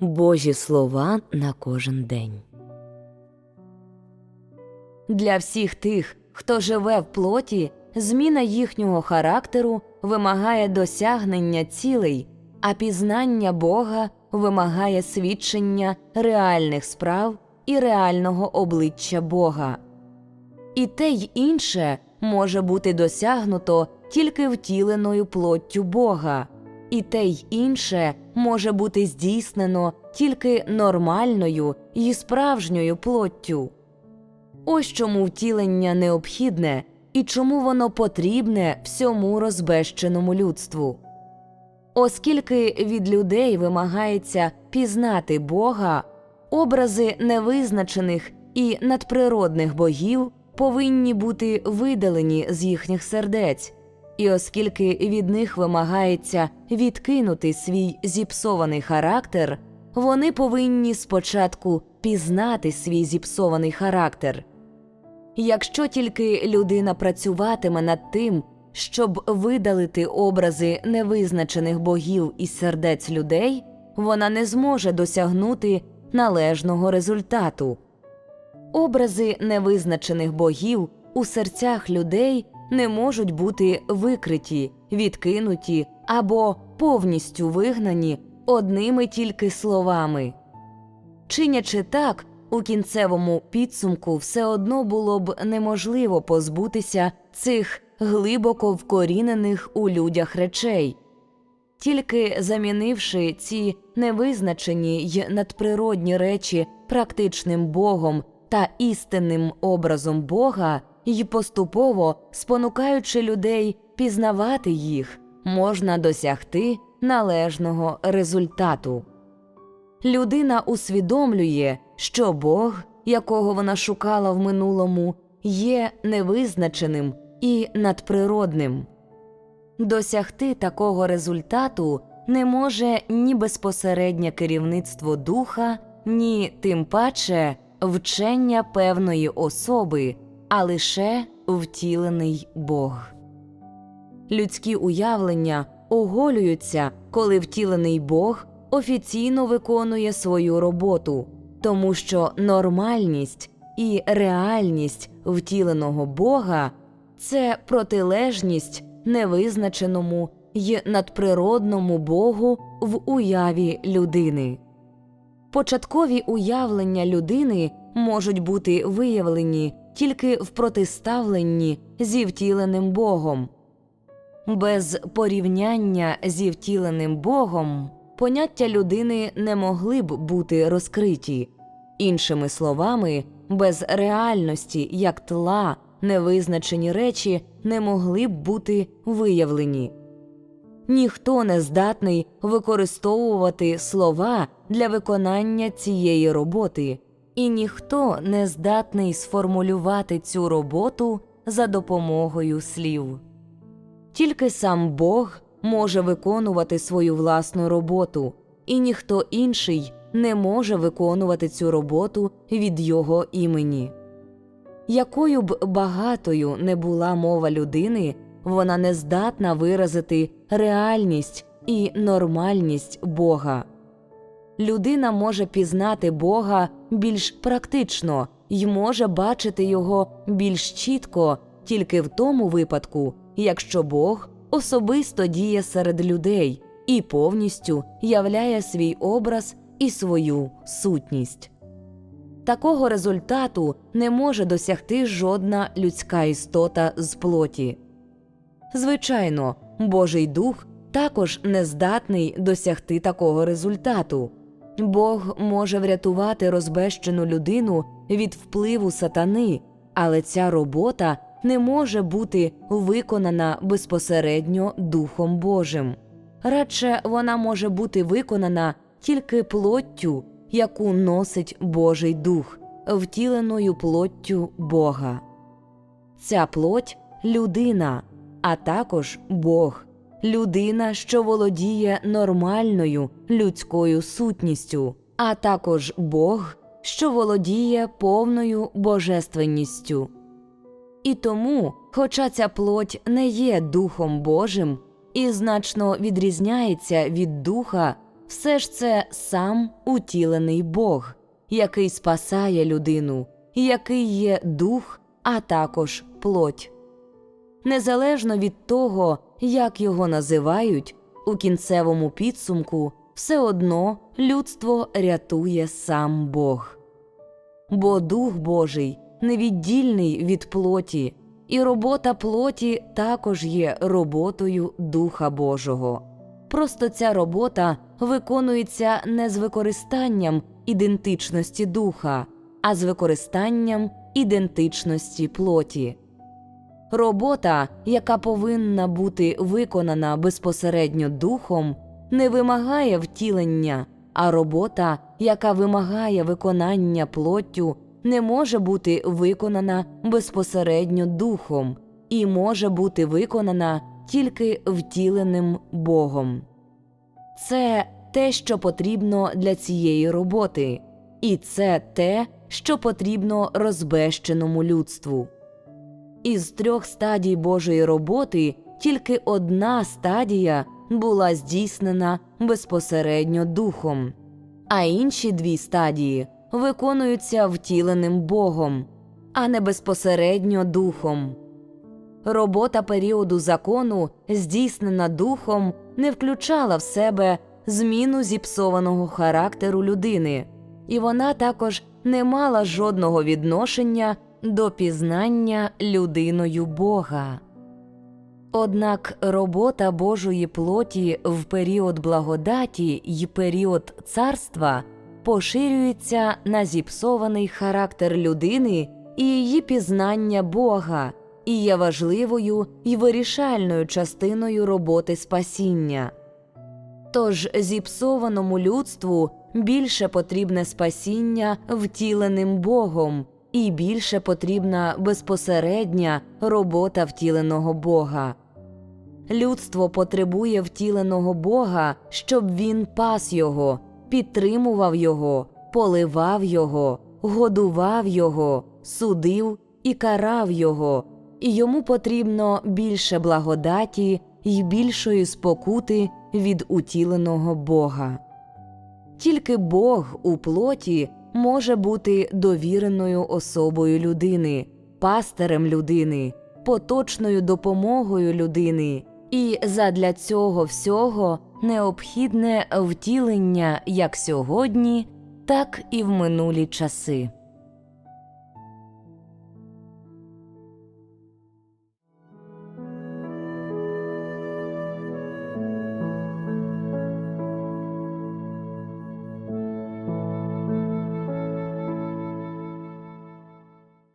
Божі слова на кожен день. Для всіх тих, хто живе в плоті, зміна їхнього характеру вимагає досягнення цілей, а пізнання Бога вимагає свідчення реальних справ і реального обличчя Бога. І те й інше може бути досягнуто тільки втіленою плоттю Бога, і те й інше може бути здійснено тільки нормальною і справжньою плоттю. Ось чому втілення необхідне і чому воно потрібне всьому розбещеному людству. Оскільки від людей вимагається пізнати Бога, образи невизначених і надприродних богів повинні бути видалені з їхніх сердець, і оскільки від них вимагається відкинути свій зіпсований характер, вони повинні спочатку пізнати свій зіпсований характер. Якщо тільки людина працюватиме над тим, щоб видалити образи невизначених богів із сердець людей, вона не зможе досягнути належного результату. Образи невизначених богів у серцях людей не можуть бути викриті, відкинуті або повністю вигнані одними тільки словами. Чинячи так, у кінцевому підсумку все одно було б неможливо позбутися цих глибоко вкорінених у людях речей. Тільки замінивши ці невизначені й надприродні речі практичним Богом та істинним образом Бога й поступово спонукаючи людей пізнавати їх, можна досягти належного результату. Людина усвідомлює, що Бог, якого вона шукала в минулому, є невизначеним і надприродним. Досягти такого результату не може ні безпосереднє керівництво духа, ні тим паче вчення певної особи, а лише втілений Бог. Людські уявлення оголюються, коли втілений Бог офіційно виконує свою роботу, тому що нормальність і реальність втіленого Бога це протилежність невизначеному й надприродному Богу в уяві людини. Початкові уявлення людини можуть бути виявлені тільки в протиставленні зі втіленим Богом. Без порівняння зі втіленим Богом поняття людини не могли б бути розкриті, іншими словами, без реальності як тла невизначені речі не могли б бути виявлені. Ніхто не здатний використовувати слова для виконання цієї роботи, і ніхто не здатний сформулювати цю роботу за допомогою слів. Тільки сам Бог може виконувати свою власну роботу, і ніхто інший не може виконувати цю роботу від його імені. Якою б багатою не була мова людини, вона не здатна виразити реальність і нормальність Бога. Людина може пізнати Бога більш практично й може бачити його більш чітко тільки в тому випадку, якщо Бог особисто діє серед людей і повністю являє свій образ і свою сутність. Такого результату не може досягти жодна людська істота з плоті. Звичайно, Божий дух також не здатний досягти такого результату. Бог може врятувати розбещену людину від впливу сатани, але ця робота не може бути виконана безпосередньо Духом Божим. Радше вона може бути виконана тільки плоттю, яку носить Божий Дух, втіленою плоттю Бога. Ця плоть людина, а також Бог, людина, що володіє нормальною людською сутністю, а також Бог, що володіє повною божественністю. І тому, хоча ця плоть не є Духом Божим і значно відрізняється від Духа, все ж це сам утілений Бог, який спасає людину, який є дух, а також плоть. Незалежно від того, як його називають, у кінцевому підсумку все одно людство рятує сам Бог. Бо Дух Божий невіддільний від плоті, і робота плоті також є роботою Духа Божого. Просто ця робота виконується не з використанням ідентичності духа, а з використанням ідентичності плоті. Робота, яка повинна бути виконана безпосередньо духом, не вимагає втілення, а робота, яка вимагає виконання плоттю, не може бути виконана безпосередньо духом і може бути виконана тільки втіленим Богом. Це те, що потрібно для цієї роботи, і це те, що потрібно розбещеному людству. Із трьох стадій Божої роботи тільки одна стадія була здійснена безпосередньо духом, а інші дві стадії виконуються втіленим Богом, а не безпосередньо духом. Робота періоду закону, здійснена духом, не включала в себе зміну зіпсованого характеру людини, і вона також не мала жодного відношення до пізнання людиною Бога. Однак робота Божої плоті в період благодаті й період царства поширюється на зіпсований характер людини і її пізнання Бога, і є важливою й вирішальною частиною роботи спасіння. Тож зіпсованому людству більше потрібне спасіння втіленим Богом, і більше потрібна безпосередня робота втіленого Бога. Людство потребує втіленого Бога, щоб він пас його, підтримував його, поливав його, годував його, судив і карав його, і йому потрібно більше благодаті й більшої спокути від утіленого Бога. Тільки Бог у плоті може бути довіреною особою людини, пастирем людини, поточною допомогою людини, і задля цього всього необхідне втілення як сьогодні, так і в минулі часи.